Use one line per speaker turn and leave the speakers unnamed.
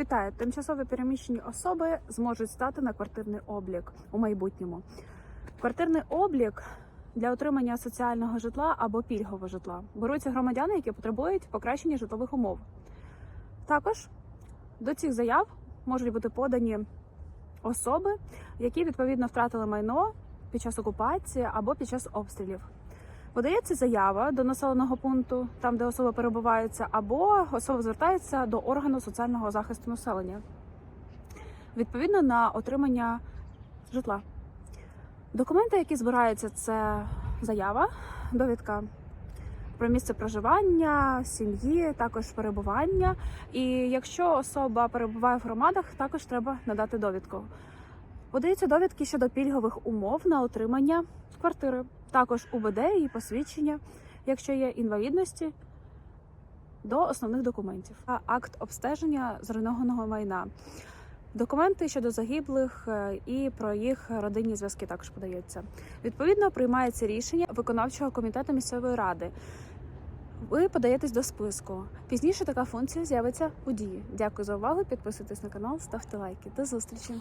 Вітаю! Тимчасово переміщені особи зможуть стати на квартирний облік у майбутньому. Квартирний облік для отримання соціального житла або пільгового житла беруться громадяни, які потребують покращення житлових умов. Також до цих заяв можуть бути подані особи, які відповідно втратили майно під час окупації або під час обстрілів. Подається заява до населеного пункту, там де особа перебувається, або особа звертається до органу соціального захисту населення відповідно на отримання житла. Документи, які збираються, це заява, довідка про місце проживання, сім'ї, також перебування. І якщо особа перебуває в громадах, також треба надати довідку. Подаються довідки щодо пільгових умов на отримання квартири, також УБД і посвідчення, якщо є інвалідності, до основних документів. Акт обстеження зруйнованого майна. Документи щодо загиблих е, і про їх родинні зв'язки також подаються. Відповідно, приймається рішення виконавчого комітету місцевої ради. Ви подаєтесь до списку. Пізніше така функція з'явиться у дії. Дякую за увагу. Підписуйтесь на канал, ставте лайки. До зустрічі!